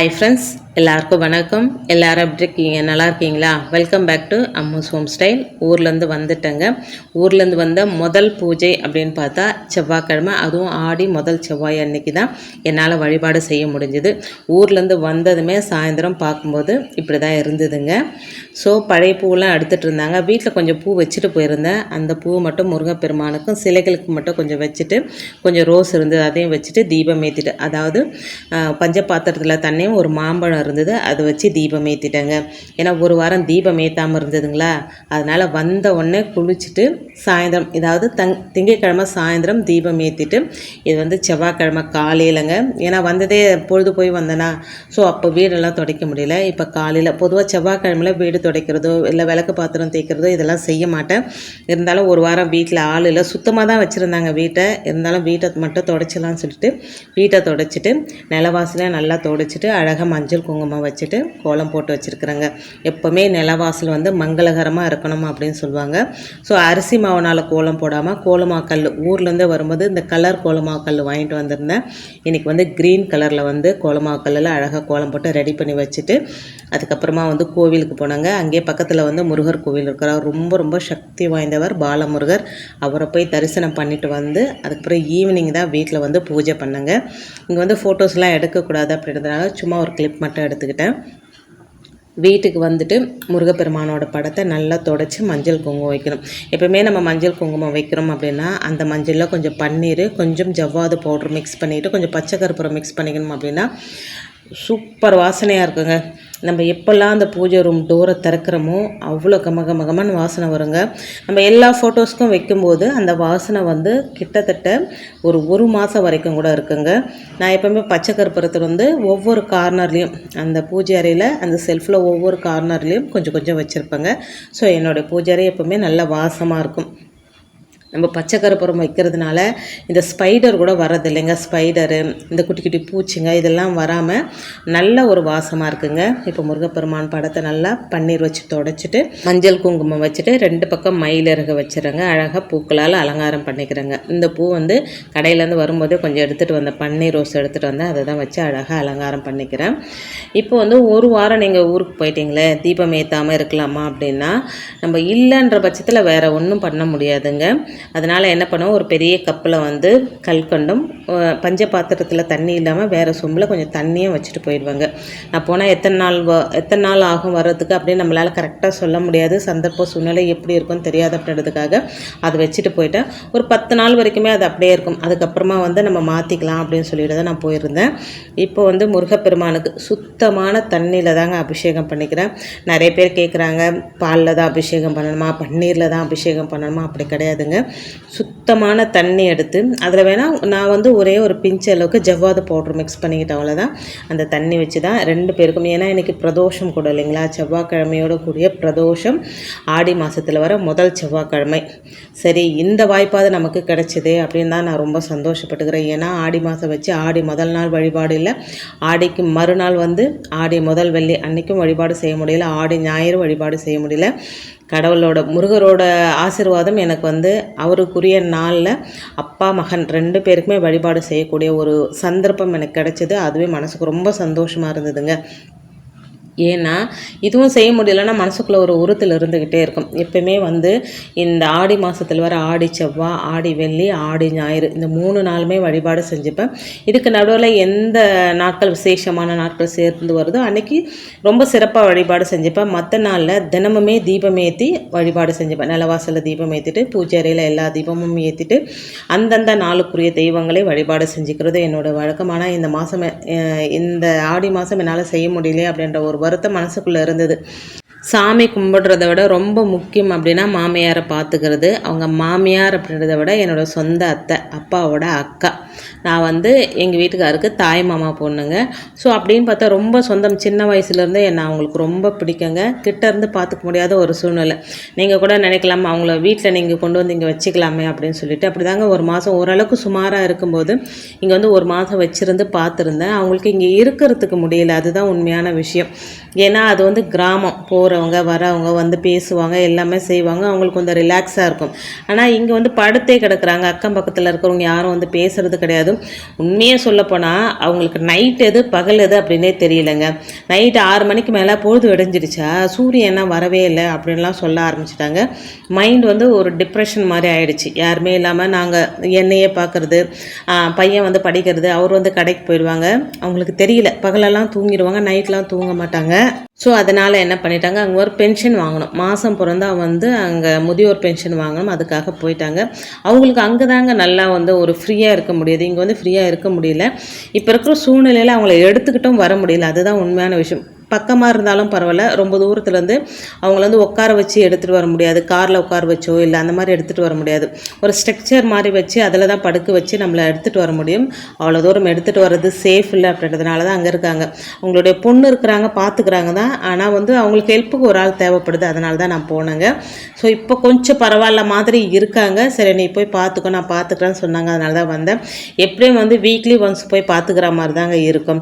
Hi friends எல்லாருக்கும் வணக்கம். எல்லாரும் எப்படி இருக்கீங்க? நல்லா இருக்கீங்களா? Welcome back to Ammu's home style ஊர்லேருந்து வந்துட்டேங்க. ஊர்லேருந்து வந்த முதல் பூஜை அப்படின்னு பார்த்தா செவ்வாய்க்கிழமை. அதுவும் ஆடி முதல் செவ்வாய் அன்னைக்கு தான் என்னால் வழிபாடு செய்ய முடிஞ்சுது. ஊர்லேருந்து வந்ததுமே சாயந்தரம் பார்க்கும்போது இப்படி தான் இருந்ததுங்க. ஸோ பழைய பூவெல்லாம் எடுத்துகிட்டு இருந்தாங்க. வீட்டில் கொஞ்சம் பூ வச்சுட்டு போயிருந்தேன். அந்த பூ மட்டும் முருகப்பெருமானுக்கும் சிலைகளுக்கு மட்டும் கொஞ்சம் வச்சுட்டு கொஞ்சம் ரோஸ் இருந்தது அதையும் வச்சுட்டு தீபம் ஏற்றிட்டு அதாவது பஞ்ச பாத்திரத்தில் தண்ணியும் ஒரு மாம்பழம் இருந்தது. அதை வச்சு தீபம் ஏற்றிட்டேங்க ஏன்னா ஒரு வாரம் தீபம் ஏற்றாமல் இருந்ததுங்களா? அதனால் வந்த உடனே குளிச்சுட்டு சாயந்தரம் இதாவது தங் திங்கக்கிழமை சாயந்தரம் தீபம் ஏற்றிட்டு இது வந்து செவ்வாய்க்கிழமை காலையிலங்க. ஏன்னா வந்ததே பொழுது போய் வந்தேனா ஸோ அப்போ வீடெல்லாம் துடைக்க முடியல. இப்போ காலையில் பொதுவாக செவ்வாய்க்கிழமையில் வீடு துடைக்கிறதோ இல்லை விளக்கு பாத்திரம் தேய்க்கிறதோ இதெல்லாம் செய்ய மாட்டேன். இருந்தாலும் ஒரு வாரம் வீட்டில் ஆள் இல்லை. சுத்தமாக தான் வச்சுருந்தாங்க வீட்டை. இருந்தாலும் வீட்டை மட்டும் துடைச்சலாம்னு சொல்லிட்டு வீட்டை துடைச்சிட்டு நிலவாசல நல்லா துடைச்சிட்டு அழகாக மஞ்சள் குங்குமம் வச்சுட்டு கோலம் போட்டு வச்சுருக்குறேங்க. எப்போவுமே நிலவாசல் வந்து மங்களகரமாக இருக்கணும் அப்படின்னு சொல்லுவாங்க. ஸோ அரிசி மாவுனால் கோலம் போடாமல் கோலமாக்கல் ஊர்லேருந்து வரும்போது இந்த கலர் கோலமாக்கல் வாங்கிட்டு வந்திருந்தேன். இன்றைக்கி வந்து க்ரீன் கலரில் வந்து கோலமாக்கல்லில் அழகாக கோலம் போட்டு ரெடி பண்ணி வச்சுட்டு அதுக்கப்புறமா வந்து கோவிலுக்கு போனாங்க. அங்கேயே பக்கத்தில் வந்து முருகர் கோவில் இருக்கிறார். ரொம்ப ரொம்ப சக்தி வாய்ந்தவர் பாலமுருகர். அவரை போய் தரிசனம் பண்ணிட்டு வந்து அதுக்கப்புறம் ஈவினிங் தான் வீட்டில் வந்து பூஜை பண்ணேங்க. இங்கே வந்து ஃபோட்டோஸ்லாம் எடுக்கக்கூடாது அப்படின்றதுனால சும்மா ஒரு கிளிப் மட்டும் எடுத்துக்கிட்டேன். வீட்டுக்கு வந்துட்டு முருகப்பெருமானோட படத்தை நல்லா தொடச்சி மஞ்சள் குங்குமம் வைக்கணும். எப்போயுமே நம்ம மஞ்சள் குங்குமம் வைக்கிறோம் அப்படின்னா அந்த மஞ்சளில் கொஞ்சம் பன்னீர் கொஞ்சம் ஜவ்வாது பவுடர் மிக்ஸ் பண்ணிவிட்டு கொஞ்சம் பச்சை கருப்பூரம் மிக்ஸ் பண்ணிக்கணும் அப்படின்னா சூப்பர் வாசனையாக இருக்குங்க. நம்ம எப்போல்லாம் அந்த பூஜை ரூம் டோரை திறக்கிறோமோ அவ்வளோ கம கம கமன்னு வாசனை வருங்க. நம்ம எல்லா ஃபோட்டோஸ்க்கும் வைக்கும்போது அந்த வாசனை வந்து கிட்டத்தட்ட ஒரு ஒரு மாதம் வரைக்கும் கூட இருக்குங்க. நான் எப்போவுமே பச்சை கருப்புறத்தில் வந்து ஒவ்வொரு கார்னர்லேயும் அந்த பூஜை அறையில் அந்த செல்ஃபில் ஒவ்வொரு கார்னர்லேயும் கொஞ்சம் கொஞ்சம் வச்சுருப்பேங்க. ஸோ என்னுடைய பூஜை அறை எப்போவுமே நல்ல வாசமாக இருக்கும். நம்ம பச்சை கருப்புறம் வைக்கிறதுனால இந்த ஸ்பைடர் கூட வர்றது இல்லைங்க ஸ்பைடரு இந்த குட்டி குட்டி பூச்சிங்க இதெல்லாம் வராமல் நல்ல ஒரு வாசமாக இருக்குங்க. இப்போ முருகப்பெருமான் படத்தை நல்லா பன்னீர் வச்சு தொடச்சிட்டு மஞ்சள் குங்குமம் வச்சுட்டு ரெண்டு பக்கம் மயிலிறகு வச்சுருங்க. அழகாக பூக்களால் அலங்காரம் பண்ணிக்கிறேங்க. இந்த பூ வந்து கடையிலேருந்து வரும்போதே கொஞ்சம் எடுத்துகிட்டு வந்த பன்னீர் ரோஸ் எடுத்துகிட்டு வந்தேன். அதை தான் வச்சு அழகாக அலங்காரம் பண்ணிக்கிறேன். இப்போ வந்து ஒரு வாரம் நீங்கள் ஊருக்கு போயிட்டீங்களே தீபம் ஏற்றாமல் இருக்கலாமா அப்படின்னா நம்ம இல்லைன்ற பட்சத்தில் வேறு ஒன்றும் பண்ண முடியாதுங்க. அதனால் என்ன பண்ணுவோம்? ஒரு பெரிய கப்பில் வந்து கல்கண்டும் பஞ்ச பாத்திரத்தில் தண்ணி இல்லாமல் வேறு சொம்பில் கொஞ்சம் தண்ணியும் வச்சுட்டு போயிடுவாங்க. நான் போனால் எத்தனை நாள் வ- எத்தனை நாள் ஆகும் வர்றதுக்கு அப்படின்னு நம்மளால் கரெக்டாக சொல்ல முடியாது. சந்தர்ப்ப சூழ்நிலை எப்படி இருக்கும்னு தெரியாது அப்படின்றதுக்காக அதை வச்சுட்டு போயிட்டேன். ஒரு பத்து நாள் வரைக்குமே அது அப்படியே இருக்கும். அதுக்கப்புறமா வந்து நம்ம மாற்றிக்கலாம் அப்படின்னு சொல்லிட்டு தான் நான் போயிருந்தேன். இப்போ வந்து முருகப்பெருமானுக்கு சுத்தமான தண்ணியில் தாங்க அபிஷேகம் பண்ணிக்கிறேன். நிறைய பேர் கேட்குறாங்க பாலில் தான் அபிஷேகம் பண்ணணுமா? பன்னீரில் தான் அபிஷேகம் பண்ணணுமா? அப்படி கிடையாதுங்க. சுத்தமான தண்ணி எடுத்து அதில் வேணால் நான் வந்து ஒரே ஒரு பிஞ்ச் அளவுக்கு ஜவ்வாது பவுட்ரு மிக்ஸ் பண்ணிக்கிட்டேன் அவ்வளோதான் அந்த தண்ணி வச்சு தான் ரெண்டு பேருக்கும் ஏன்னா எனக்கு பிரதோஷம் கூட இல்லைங்களா? செவ்வாய்க்கிழமையோட கூடிய பிரதோஷம் ஆடி மாதத்தில் வர முதல் செவ்வாய்க்கிழமை. சரி இந்த வாய்ப்பாவது நமக்கு கிடைச்சதே அப்படின்னு தான் நான் ரொம்ப சந்தோஷப்பட்டுக்கிறேன். ஏன்னா ஆடி மாதம் வச்சு ஆடி முதல் நாள் வழிபாடு இல்லை. ஆடிக்கு மறுநாள் வந்து ஆடி முதல் வெள்ளி அன்றைக்கும் வழிபாடு செய்ய முடியல. ஆடி ஞாயிறு வழிபாடு செய்ய முடியல. கடவுளோட முருகரோட ஆசிர்வாதம் எனக்கு வந்து அவருக்குரிய நாளில் அப்பா மகன் ரெண்டு பேருக்குமே வழிபாடு செய்யக்கூடிய ஒரு சந்தர்ப்பம் எனக்கு கிடைச்சது. அதுவே மனசுக்கு ரொம்ப சந்தோஷமாக இருந்ததுங்க. ஏன்னா இதுவும் செய்ய முடியலன்னா மனசுக்குள்ளே ஒரு உறுத்தல் இருந்துக்கிட்டே இருக்கும். எப்பயுமே வந்து இந்த ஆடி மாதத்தில் வர ஆடி செவ்வாய் ஆடி வெள்ளி ஆடி ஞாயிறு இந்த மூணு நாளுமே வழிபாடு செஞ்சுப்பேன். இதுக்கு நடுவில் எந்த நாட்கள் விசேஷமான நாட்கள் சேர்ந்து வருதோ அன்னைக்கு ரொம்ப சிறப்பாக வழிபாடு செஞ்சுப்பேன். மற்ற நாளில் தினமுமே தீபம் ஏற்றி வழிபாடு செஞ்சுப்பேன். நிலவாசலில் தீபம் ஏற்றிட்டு பூஜை அறையில் எல்லா தீபமும் ஏற்றிட்டு அந்தந்த நாளுக்குரிய தெய்வங்களை வழிபாடு செஞ்சுக்கிறது என்னோட வழக்கமான இந்த மாதம் இந்த ஆடி மாதம் என்னால் செய்ய முடியலையே அப்படின்ற ஒரு வருத்தம் மனசுக்குள்ளே இருந்தது. சாமி கும்பிடுறத விட ரொம்ப முக்கியம் அப்படின்னா மாமியாரை பார்த்துக்கிறது. அவங்க மாமியார் அப்படின்றத விட என்னோட சொந்த அத்தை அப்பாவோட அக்கா. நான் வந்து எங்கள் வீட்டுக்காருக்கு தாய் மாமா பொண்ணுங்க. ஸோ அப்படின்னு பார்த்தா ரொம்ப சொந்தம். சின்ன வயசுலேருந்தே என்னை அவங்களுக்கு ரொம்ப பிடிக்குங்க. கிட்டேருந்து பார்த்துக்க முடியாத ஒரு சூழ்நிலை. நீங்கள் கூட நினைக்கலாம் அவங்கள வீட்டில் நீங்கள் கொண்டு வந்து இங்கே வச்சுக்கலாமே அப்படின்னு சொல்லிட்டு. அப்படி தாங்க ஒரு மாதம் ஓரளவுக்கு சுமாராக இருக்கும்போது இங்கே வந்து ஒரு மாதம் வச்சுருந்து பார்த்துருந்தேன். அவங்களுக்கு இங்கே இருக்கிறதுக்கு முடியல. அதுதான் உண்மையான விஷயம். ஏன்னா அது வந்து கிராமம். போகிறவங்க வரவங்க வந்து பேசுவாங்க எல்லாமே செய்வாங்க. அவங்களுக்கு கொஞ்சம் ரிலாக்ஸாக இருக்கும். ஆனால் இங்கே வந்து படுத்தே கிடக்குறாங்க. அக்கம் பக்கத்தில் இருக்கிறவங்க யாரும் வந்து பேசுகிறது கிடையாது. கிடையாது உண்மையாக சொல்லப்போனால் அவங்களுக்கு நைட் எது பகல் எது அப்படின்னே தெரியலங்க. நைட்டு ஆறு மணிக்கு மேலே பொழுது விடைஞ்சிடுச்சா சூரியன் வரவே இல்லை அப்படின்லாம் சொல்ல ஆரம்பிச்சிட்டாங்க. மைண்ட் வந்து ஒரு டிப்ரெஷன் மாதிரி ஆயிடுச்சு. யாருமே இல்லாமல் நாங்கள் என்னையே பார்க்குறது பையன் வந்து படிக்கிறது அவர் வந்து கடைக்கு போயிடுவாங்க. அவங்களுக்கு தெரியல. பகலெல்லாம் தூங்கிடுவாங்க நைட்லாம் தூங்க மாட்டாங்க. ஸோ அதனால் என்ன பண்ணிட்டாங்க? அங்கே ஒரு பென்ஷன் வாங்கணும். மாதம் பிறந்தா வந்து அங்கே முதியோர் பென்ஷன் வாங்கணும். அதுக்காக போயிட்டாங்க. அவங்களுக்கு அங்கே தாங்க நல்லா வந்து ஒரு ஃப்ரீயாக இருக்க முடியுது. இங்கே வந்து ஃப்ரீயாக இருக்க முடியல. இப்போ இருக்கிற சூழ்நிலையில் அவங்கள எடுத்துக்கிட்டும் வர முடியல. அதுதான் உண்மையான விஷயம். பக்கமாக இருந்தாலும் பரவாயில்ல. ரொம்ப தூரத்துலேருந்து அவங்கள வந்து உட்கார வச்சு எடுத்துகிட்டு வர முடியாது. காரில் உட்கார வச்சோ இல்லை அந்த மாதிரி எடுத்துகிட்டு வர முடியாது. ஒரு ஸ்ட்ரக்சர் மாதிரி வச்சு அதில் தான் படுக்க வச்சு நம்மளை எடுத்துகிட்டு வர முடியும். அவ்வளோ தூரம் எடுத்துகிட்டு வர்றது சேஃப் இல்லை அப்படின்றதுனால தான் அங்கே இருக்காங்க. அவங்களுடைய பொண்ணு இருக்கிறாங்க பார்த்துக்கிறாங்க தான். ஆனால் வந்து அவங்களுக்கு ஹெல்ப்புக்கு ஒரு ஆள் தேவைப்படுது. அதனால தான் நான் போனேங்க. ஸோ இப்போ கொஞ்சம் பரவாயில்ல மாதிரி இருக்காங்க. சரி நீ போய் பார்த்துக்கோ நான் பார்த்துக்கிறேன்னு சொன்னாங்க. அதனால தான் வந்தேன். எப்படியும் வந்து வீக்லி ஒன்ஸ் போய் பார்த்துக்கிற மாதிரி தாங்க இருக்கும்.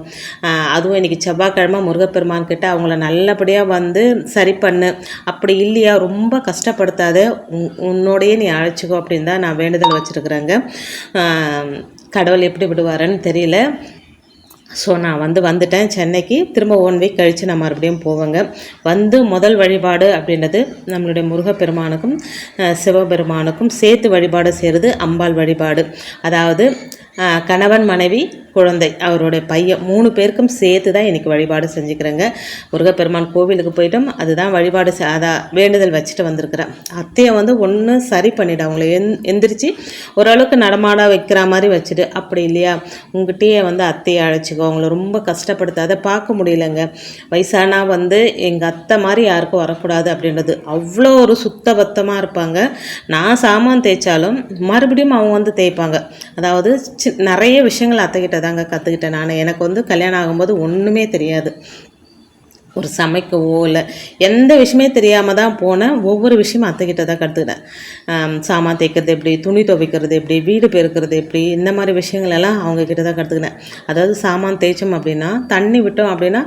அதுவும் இன்றைக்கி செவ்வாய்க்கிழமை முருகப்பெருமான் கிட்ட அவங்கள நல்லபடியாக வந்து சரி பண்ணு. அப்படி இல்லையா? ரொம்ப கஷ்டப்படுத்தாத உன்னோடையே நீ அழைச்சிக்கோ அப்படின்னு தான் நான் வேண்டுதல் வச்சுருக்குறேங்க. கடவுள் எப்படி விடுவாருன்னு தெரியல. ஸோ நான் வந்து வந்துட்டேன். சென்னைக்கு திரும்ப ஒன் வீக் கழித்து நான் மறுபடியும் போவேங்க. வந்து முதல் வழிபாடு அப்படின்றது நம்மளுடைய முருகப்பெருமானுக்கும் சிவபெருமானுக்கும் சேர்த்து வழிபாடு செய்கிறது அம்பாள் வழிபாடு. அதாவது கணவன் மனைவி குழந்தை அவருடைய பையன் மூணு பேருக்கும் சேர்த்து தான் இன்றைக்கி வழிபாடு செஞ்சுக்கிறேங்க. முருகப்பெருமான் கோவிலுக்கு போயிட்டோம் அதுதான் வழிபாடு அதான் வேண்டுதல் வச்சுட்டு வந்திருக்கிறேன் அத்தையை வந்து ஒன்று சரி பண்ணிவிடு அவங்கள எந் எந்திரிச்சு ஓரளவுக்கு நடமாட வைக்கிற மாதிரி வச்சுட்டு அப்படி இல்லையா? உங்ககிட்டயே வந்து அத்தையை அழைச்சிக்கோ அவங்கள ரொம்ப கஷ்டப்படுத்தாத பார்க்க முடியலங்க. வயசானா வந்து எங்கள் அத்தை மாதிரி யாருக்கும் வரக்கூடாது அப்படின்றது. அவ்வளோ ஒரு சுத்தபத்தமாக இருப்பாங்க. நான் சாமான் தேய்ச்சாலும் மறுபடியும் அவங்க வந்து தேய்ப்பாங்க. அதாவது சி நிறைய விஷயங்கள் அத்தைக்கிட்ட தாங்க கற்றுக்கிட்டேன் நான். எனக்கு வந்து கல்யாணம் ஆகும்போது ஒன்றுமே தெரியாது. ஒரு சமைக்கவோ இல்லை எந்த விஷயமே தெரியாமல் தான் போனேன் ஒவ்வொரு விஷயமும் அத்தைக்கிட்ட தான் கற்றுக்கிட்டேன் சாமான் தேய்க்கிறது எப்படி துணி துவைக்கிறது எப்படி வீடு பெருக்கிறது எப்படி இந்த மாதிரி விஷயங்கள் எல்லாம் அவங்கக்கிட்ட தான் கற்றுக்கினேன் அதாவது சாமான் தேய்ச்சோம் அப்படின்னா தண்ணி விட்டோம் அப்படின்னா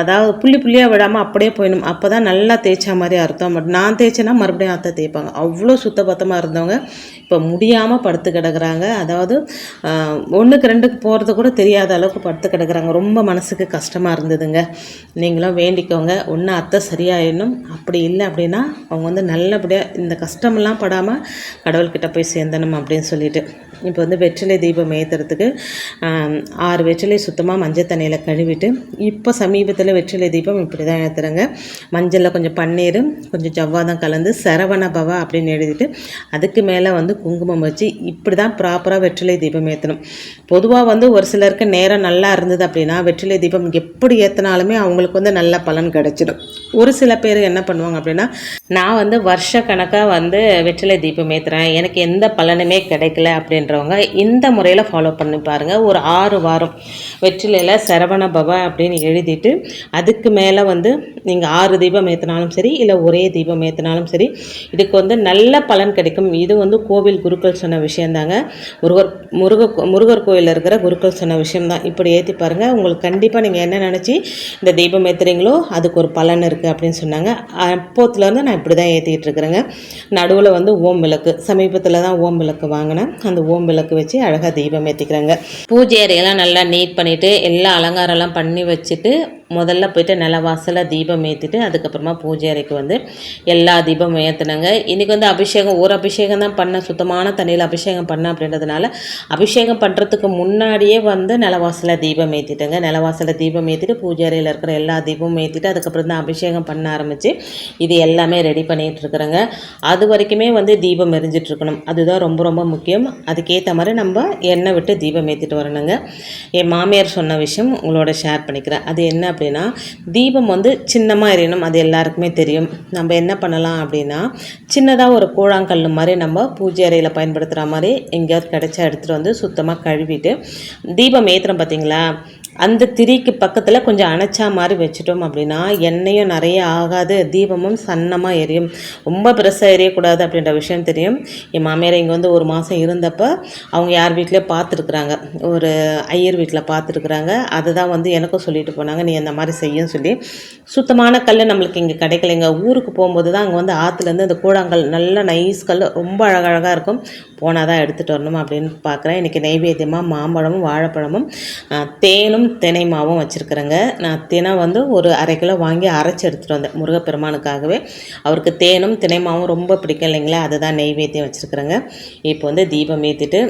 அதாவது புள்ளி புள்ளியாக விடாமல் அப்படியே போயிடும் அப்போ தான் நல்லா தேய்ச்ச மாதிரி அர்த்தம். பட் நான் தேய்ச்சேன்னா மறுபடியும் அத்தை தேய்ப்பாங்க. அவ்வளோ சுத்தபத்தமாக இருந்தவங்க. இப்போ முடியாமல் படுத்து கிடக்குறாங்க. அதாவது ஒன்றுக்கு ரெண்டுக்கு போகிறது கூட தெரியாத அளவுக்கு படுத்து கிடக்குறாங்க. ரொம்ப மனசுக்கு கஷ்டமாக இருந்ததுங்க. நீங்களும் வேண்டிக்கோங்க. ஒன்று அத்தை சரியாயிடணும். அப்படி இல்லை அப்படின்னா அவங்க வந்து நல்லபடியாக இந்த கஷ்டமெல்லாம் படாமல் கடவுள்கிட்ட போய் சேர்ந்தணும் அப்படின்னு சொல்லிட்டு. இப்போ வந்து வெற்றிலை தீபம் ஏற்றுறதுக்கு ஆறு வெற்றிலை சுத்தமாக மஞ்சள் தண்ணியில் கழுவிட்டு இப்போ சமீபத்தில் வெற்றிலை தீபம் இப்படி தான் ஏற்றுறாங்க மஞ்சளில் கொஞ்சம் பன்னீர் கொஞ்சம் ஜவ்வாதம் கலந்து சரவண பவா அப்படின்னு எழுதிட்டு அதுக்கு மேலே வந்து குங்குமம் வச்சு இப்படி தான் ப்ராப்பராக வெற்றிலை தீபம் ஏற்றணும் பொதுவாக வந்து ஒரு சிலருக்கு நேரம் நல்லா இருந்தது அப்படின்னா வெற்றிலை தீபம் எப்படி ஏற்றினாலுமே அவங்களுக்கு வந்து நல்ல பலன் கிடைச்சிடும். ஒரு சில பேர் என்ன பண்ணுவாங்க அப்படின்னா நான் வந்து வருஷ கணக்காக வந்து வெற்றிலை தீபம் ஏற்றுறேன் எனக்கு எந்த பலனுமே கிடைக்கல அப்படின்றவங்க இந்த முறையில் ஃபாலோ பண்ணி பாருங்கள் ஒரு ஆறு வாரம் வெற்றிலையில் சரவண பவ அப்படின்னு எழுதிட்டு அதுக்கு மேலே வந்து நீங்கள் ஆறு தீபம் ஏற்றினாலும் சரி இல்லை ஒரே தீபம் ஏற்றினாலும் சரி இதுக்கு வந்து நல்ல பலன் கிடைக்கும். இது வந்து கோவில் குருக்கள் சொன்ன விஷயந்தாங்க. முருகர் முருக முருகர் கோயிலில் இருக்கிற குருக்கள் சொன்ன விஷயம்தான். இப்படி ஏற்றி பாருங்கள் உங்களுக்கு கண்டிப்பாக நீங்கள் என்ன நினச்சி இந்த தீபம் ஏற்றுறீங்களோ அதுக்கு ஒரு பலன் இருக்குது அப்படின்னு சொன்னாங்க. அப்போத்துலேருந்து நான் இப்படி தான் ஏற்றிக்கிட்டு இருக்கிறேங்க. நடுவில் வந்து ஓம் விளக்கு சமீபத்தில் தான் ஓம் விளக்கு வாங்கினேன். அந்த ஓம் விளக்கு வச்சு அழகாக தீபம் ஏற்றிக்கிறேங்க பூஜை அறையெல்லாம் நல்லா நீட் பண்ணிவிட்டு எல்லா அலங்காரம்லாம் பண்ணி வச்சுட்டு முதல்ல போயிட்டு நிலவாசலில் தீபம் ஏற்றிட்டு அதுக்கப்புறமா பூஜை அறைக்கு வந்து எல்லா தீபமும் ஏற்றினாங்க இன்றைக்கி வந்து அபிஷேகம் ஒரு அபிஷேகம் தான் பண்ண சுத்தமான தண்ணியில் அபிஷேகம் பண்ண அப்படின்றதுனால அபிஷேகம் பண்ணுறதுக்கு முன்னாடியே வந்து நிலவாசலில் தீபம் ஏற்றிட்டேங்க நிலவாசலில் தீபம் ஏற்றிட்டு பூஜை அறையில் இருக்கிற எல்லா தீபமும் ஏற்றிட்டு அதுக்கப்புறம் தான் அபிஷேகம் பண்ண ஆரம்பித்து இது எல்லாமே ரெடி பண்ணிகிட்டு இருக்கிறேங்க. அது வரைக்குமே வந்து தீபம் எரிஞ்சிட்ருக்கணும் அதுதான் ரொம்ப ரொம்ப முக்கியம். அதுக்கேற்ற மாதிரி நம்ம எண்ணெய் விட்டு தீபம் ஏற்றிட்டு வரணுங்க. என் மாமியார் சொன்ன விஷயம் உங்களோட ஷேர் பண்ணிக்கிறேன். அது என்ன அப்படின்னா தீபம் வந்து சின்னமாக எரியணும் அது எல்லாருக்குமே தெரியும். நம்ம என்ன பண்ணலாம் அப்படின்னா சின்னதாக ஒரு கூழாங்கல் மாதிரி நம்ம பூஜை அறையில் பயன்படுத்துகிற மாதிரி எங்கேயாவது கிடைச்சா எடுத்துகிட்டு வந்து சுத்தமாக கழுவிட்டு தீபம் ஏற்றுறோம் பார்த்தீங்களா அந்த திரிக்கு பக்கத்தில் கொஞ்சம் அணைச்சா மாதிரி வச்சுட்டோம் அப்படின்னா எண்ணெயும் நிறைய ஆகாது தீபமும் சன்னமாக எரியும். ரொம்ப பெருசாக எரியக்கூடாது அப்படின்ற விஷயம் தெரியும். என் மாமியார் இங்கே வந்து ஒரு மாதம் இருந்தப்போ அவங்க யார் வீட்டிலே பார்த்துருக்குறாங்க. ஒரு ஐயர் வீட்டில் பார்த்துருக்குறாங்க. அதுதான் வந்து எனக்கும் சொல்லிட்டு போனாங்க. நீ அந்த மாதிரி செய்யும் சொல்லி. சுத்தமான கல் நம்மளுக்கு இங்கே கிடைக்கல எங்கள் ஊருக்கு போகும்போது தான் அங்கே வந்து ஆற்றுலேருந்து அந்த கூழாங்கல் நல்ல நைஸ் கல் ரொம்ப அழகழகாக இருக்கும். போனால் தான் எடுத்துகிட்டு வரணும் அப்படின்னு பார்க்குறேன் இன்றைக்கி நைவேத்தியமாக மாம்பழமும் வாழைப்பழமும் தேனும் தினை மாவும் வச்சுருக்குறேங்க. நான் தினம் வந்து ஒரு அரை கிலோ வாங்கி அரைச்சி எடுத்துகிட்டு வந்தேன் முருகப்பெருமானுக்காகவே. அவருக்கு தேனும் தினை மாவும் ரொம்ப பிடிக்கும் இல்லைங்களா? அதுதான் நெய்வேத்தியம் வச்சுருக்குறேங்க. இப்போ வந்து தீபம் ஏற்றிட்டு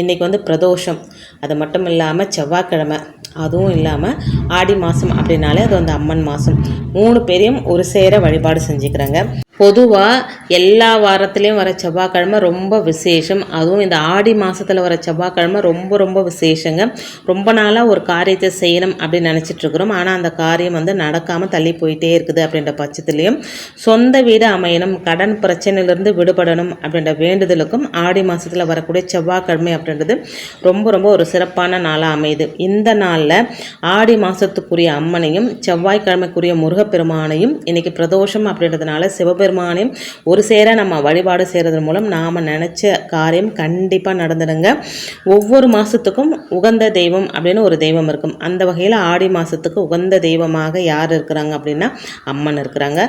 இன்றைக்கி வந்து பிரதோஷம். அது மட்டும் இல்லாமல் செவ்வாய்க்கிழமை. அதுவும் இல்லாமல் ஆடி மாதம் அப்படின்னாலே அது வந்து அம்மன் மாதம் மூணு பேரையும் ஒரு சேர வழிபாடு செஞ்சுக்கிறேங்க. பொதுவாக எல்லா வாரத்துலேயும் வர செவ்வாய்க்கிழமை ரொம்ப விசேஷம். அதுவும் இந்த ஆடி மாதத்தில் வர செவ்வாய்க்கிழமை ரொம்ப ரொம்ப விசேஷங்க. ரொம்ப நாளாக ஒரு காரியத்தை செய்யணும் அப்படின்னு நினச்சிட்ருக்குறோம் ஆனால் அந்த காரியம் வந்து நடக்காமல் தள்ளி போயிட்டே இருக்குது அப்படின்ற பட்சத்துலேயும் சொந்த வீடு அமையணும் கடன் பிரச்சனையிலிருந்து விடுபடணும் அப்படின்ற வேண்டுதலுக்கும் ஆடி மாதத்தில் வரக்கூடிய செவ்வாய்க்கிழமை அப்படின்றது ரொம்ப ரொம்ப ஒரு சிறப்பான நாளாக அமையுது. இந்த நாளில் ஆடி மாதத்துக்குரிய அம்மனையும் செவ்வாய்க்கிழமைக்குரிய முருகப்பெருமானையும் இன்றைக்கி பிரதோஷம் அப்படின்றதுனால சிவபெருமானையும் ஒரு சேர நம்ம வழிபாடு செய்கிறது மூலம் நாம் நினச்ச காரியம் கண்டிப்பாக நடந்துடுங்க. ஒவ்வொரு மாதத்துக்கும் உகந்த தெய்வம் அப்படின்னு ஒரு தெய்வம் இருக்கும். அந்த வகையில் ஆடி மாதத்துக்கு உகந்த தெய்வமாக யார் இருக்கிறாங்க அப்படின்னா அம்மன் இருக்கிறாங்க.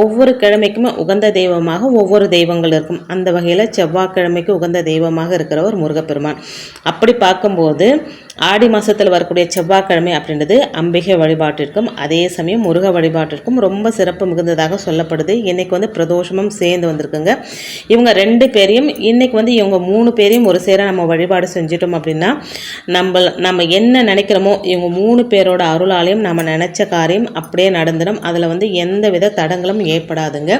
ஒவ்வொரு கிழமைக்குமே உகந்த தெய்வமாக ஒவ்வொரு தெய்வங்கள் இருக்கும். அந்த வகையில் செவ்வாய்க்கிழமைக்கு உகந்த தெய்வமாக இருக்கிறவர் முருகப்பெருமான். அப்படி பார்க்கும்போது ஆடி மாதத்தில் வரக்கூடிய செவ்வாய்க்கிழமை அப்படின்றது அம்பிகை வழிபாட்டிற்கும் அதே சமயம் முருக வழிபாட்டிற்கும் ரொம்ப சிறப்பு மிகுந்ததாக சொல்லப்படுது. இன்றைக்கி வந்து பிரதோஷமும் சேர்ந்து வந்திருக்குங்க. இவங்க ரெண்டு பேரையும் இன்றைக்கி வந்து இவங்க மூணு பேரையும் ஒரு சேர நம்ம வழிபாடு செஞ்சிட்டோம் அப்படின்னா நம்ம நம்ம என்ன நினைக்கிறோமோ இவங்க மூணு பேரோட அருளாலையும் நம்ம நினச்ச காரியம் அப்படியே நடந்துடும் அதில் வந்து எந்த வித தடங்களும் ஏற்படாதுங்க.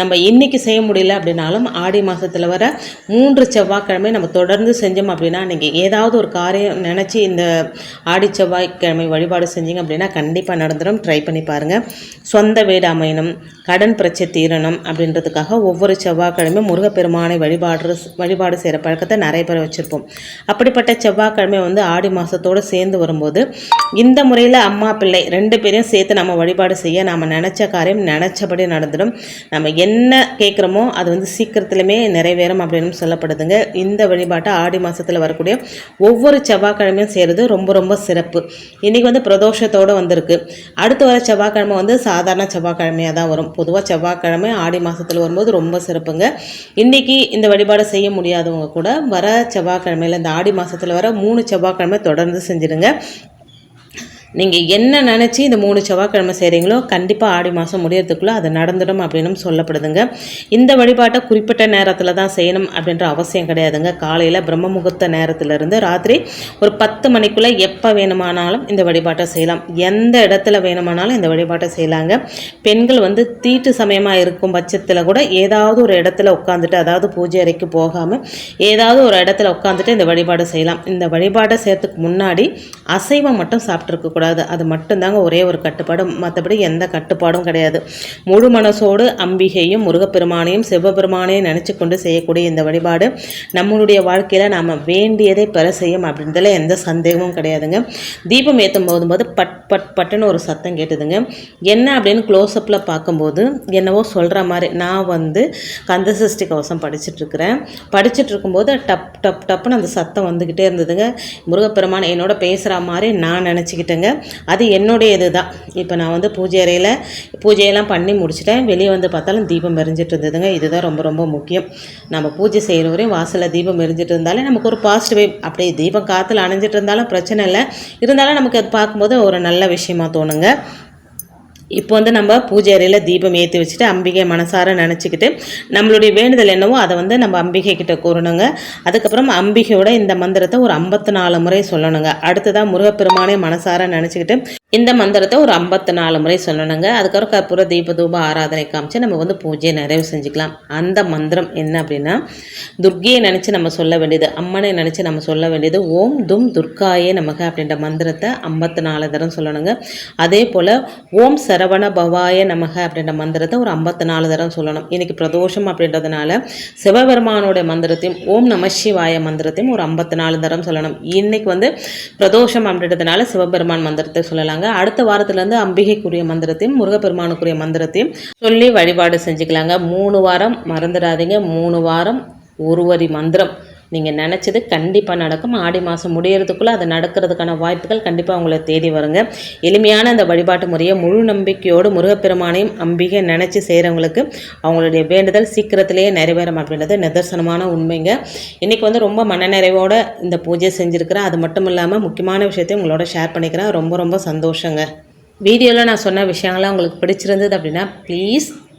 நம்ம இன்னைக்கு செய்ய முடியல அப்படின்னாலும் ஆடி மாதத்தில் வர மூன்று செவ்வாய்க்கிழமை நம்ம தொடர்ந்து செஞ்சோம் அப்படின்னா நீங்கள் ஏதாவது ஒரு காரியம் நினச்சி இந்த ஆடி செவ்வாய்க்கிழமை வழிபாடு செஞ்சீங்க அப்படின்னா கண்டிப்பாக நடந்துடும் ட்ரை பண்ணி பாருங்கள் சொந்த வீடு அமையணும் கடன் பிரச்சனை தீரணும் அப்படின்றதுக்காக ஒவ்வொரு செவ்வாய்க்கிழமையும் முருகப்பெருமானை வழிபாடு வழிபாடு செய்கிற பழக்கத்தை நிறைய பேர் வச்சுருப்போம். அப்படிப்பட்ட செவ்வாய்க்கிழமை வந்து ஆடி மாதத்தோடு சேர்ந்து வரும்போது இந்த முறையில் அம்மா பிள்ளை ரெண்டு பேரையும் சேர்த்து நம்ம வழிபாடு செய்ய நம்ம நினச்ச காரியம் நினச்சபடி நடந்துடும். நம்ம என்ன கேட்குறோமோ அது வந்து சீக்கிரத்துலையுமே நிறைவேறும் அப்படின்னு சொல்லப்படுதுங்க. இந்த வழிபாட்டை ஆடி மாதத்தில் வரக்கூடிய ஒவ்வொரு செவ்வாய்க்கிழமையும் செய்கிறது ரொம்ப ரொம்ப சிறப்பு. இன்றைக்கி வந்து பிரதோஷத்தோடு வந்திருக்கு. அடுத்து வர செவ்வாய்க்கிழமை வந்து சாதாரண செவ்வாய்க்கிழமையாக தான் வரும். பொதுவாக செவ்வாய்க்கிழமை ஆடி மாதத்தில் வரும்போது ரொம்ப சிறப்புங்க. இன்றைக்கி இந்த வழிபாடு செய்ய முடியாதவங்க கூட வர செவ்வாய்க்கிழமையில் இந்த ஆடி மாதத்தில் வர மூணு செவ்வாய்க்கிழமை தொடர்ந்து செஞ்சிடுங்க. நீங்கள் என்ன நினச்சி இந்த மூணு செவ்வாய்க்கிழமை செய்கிறீங்களோ கண்டிப்பாக ஆடி மாதம் முடியறதுக்குள்ளே அது நடந்துடும் அப்படின்னு சொல்லப்படுதுங்க. இந்த வழிபாட்டை குறிப்பிட்ட நேரத்தில் தான் செய்யணும் அப்படின்ற அவசியம் கிடையாதுங்க. காலையில் பிரம்ம முகூர்த்த நேரத்திலிருந்து ராத்திரி ஒரு பத்து மணிக்குள்ளே எப்போ வேணுமானாலும் இந்த வழிபாட்டை செய்யலாம். எந்த இடத்துல வேணுமானாலும் இந்த வழிபாட்டை செய்யலாங்க. பெண்கள் வந்து தீட்டு சமயமாக இருக்கும் பட்சத்தில் கூட ஏதாவது ஒரு இடத்துல உட்காந்துட்டு அதாவது பூஜை அறைக்கு போகாமல் ஏதாவது ஒரு இடத்துல உட்காந்துட்டு இந்த வழிபாடு செய்யலாம். இந்த வழிபாட்டை செய்யறதுக்கு முன்னாடி அசைவம் மட்டும் சாப்பிட்ருக்க கூடாது அது மட்டும்தாங்க ஒரே ஒரு கட்டுப்பாடு மற்றபடி எந்த கட்டுப்பாடும் கிடையாது. முழு மனசோடு அம்பிகையும் முருகப்பெருமானையும் சிவபெருமானையும் நினச்சி கொண்டு செய்யக்கூடிய இந்த வழிபாடு நம்மளுடைய வாழ்க்கையில் நாம் வேண்டியதை பெற செய்யும் அப்படின்றதுல எந்த சந்தேகமும் கிடையாதுங்க. தீபம் ஏற்றும் போதும்போது பட் பட் பட்டுன்னு ஒரு சத்தம் கேட்டுதுங்க. என்ன அப்படின்னு க்ளோஸ்அப்பில் பார்க்கும்போது என்னவோ சொல்கிற மாதிரி நான் வந்து கந்தசஷ்டி கவசம் படிச்சுட்ருக்கிறேன். படிச்சுட்டு இருக்கும்போது டப் டப் டப்புன்னு அந்த சத்தம் வந்துக்கிட்டே இருந்ததுங்க. முருகப்பெருமான் என்னோட பேசுகிற மாதிரி நான் நினச்சிக்கிட்டேங்க. அது என்னுடைய இது தான் இப்போ நான் வந்து பூஜை அறையில் பூஜையெல்லாம் பண்ணி முடிச்சிட்டேன். வெளியே வந்து பார்த்தாலும் தீபம் எரிஞ்சிட்டு இருந்ததுங்க. இதுதான் ரொம்ப ரொம்ப முக்கியம். நம்ம பூஜை செய்கிற வரையும் வாசலில் தீபம் எரிஞ்சிட்டு இருந்தாலே நமக்கு ஒரு பாசிட்டிவ் அப்படியே தீபம் காற்றுல அணைஞ்சிட்டு இருந்தாலும் பிரச்சனை இல்லை. இருந்தாலும் நமக்கு அது பார்க்கும்போது ஒரு நல்ல விஷயமா தோணுங்க. இப்போ வந்து நம்ம பூஜை அறையில் தீபம் ஏற்றி வச்சுட்டு அம்பிகை மனசார நினச்சிக்கிட்டு நம்மளுடைய வேண்டுதல் என்னவோ அதை வந்து நம்ம அம்பிகை கிட்ட கூறணுங்க. அதுக்கப்புறம் அம்பிகையோட இந்த மந்திரத்தை ஒரு ஐம்பத்தி நாலு முறை சொல்லணுங்க. அடுத்ததாக முருகப்பெருமானே மனசார நினச்சிக்கிட்டு இந்த மந்திரத்தை ஒரு ஐம்பத்தி நாலு முறை சொல்லணுங்க. அதுக்கப்புறம் கற்பூர தீப தூப ஆராதனை காமிச்சு நம்ம வந்து பூஜையை நிறைவு செஞ்சுக்கலாம். அந்த மந்திரம் என்ன அப்படின்னா துர்க்கையை நினச்சி நம்ம சொல்ல வேண்டியது அம்மனை நினச்சி நம்ம சொல்ல வேண்டியது ஓம் தும் துர்காயே நமக அப்படின்ற மந்திரத்தை ஐம்பத்தி நாலு தரம் சொல்லணுங்க. அதே போல் ஓம் சரவண பவாய நமக அப்படின்ற மந்திரத்தை ஒரு ஐம்பத்தி நாலு தரம் சொல்லணும். இன்றைக்கி பிரதோஷம் அப்படின்றதுனால சிவபெருமானுடைய மந்திரத்தையும் ஓம் நம சிவாய மந்திரத்தையும் ஒரு ஐம்பத்தி நாலு தரம் சொல்லணும். இன்றைக்கி வந்து பிரதோஷம் அப்படின்றதுனால சிவபெருமான் மந்திரத்தை சொல்லலாங்க. அடுத்த வாரத்துலேருந்து அம்பிகைக்குரிய மந்திரத்தையும் முருகப்பெருமானுக்குரிய மந்திரத்தையும் சொல்லி வழிபாடு செஞ்சுக்கலாங்க. மூணு வாரம் மறந்துடாதீங்க. மூணு வாரம் ஒரு வரி மந்திரம். நீங்கள் நினச்சது கண்டிப்பாக நடக்கும். ஆடி மாதம் முடியறதுக்குள்ளே அது நடக்கிறதுக்கான வாய்ப்புகள் கண்டிப்பாக உங்களை தேடி வருங்க. எளிமையான அந்த வழிபாட்டு முறையை முழு நம்பிக்கையோடு முருகப்பெருமானையும் அம்பிகை நினச்சி செய்கிறவங்களுக்கு அவங்களுடைய வேண்டுதல் சீக்கிரத்திலேயே நிறைவேறும் அப்படின்றது நிதர்சனமான உண்மைங்க. இன்றைக்கி வந்து ரொம்ப மனநிறைவோடு இந்த பூஜை செஞ்சுருக்கிறேன். அது மட்டும் இல்லாமல் முக்கியமான விஷயத்தையும் உங்களோட ஷேர் பண்ணிக்கிறேன். ரொம்ப ரொம்ப சந்தோஷங்க. வீடியோவில் நான் சொன்ன விஷயங்கள்லாம் உங்களுக்கு பிடிச்சிருந்தது அப்படின்னா ப்ளீஸ்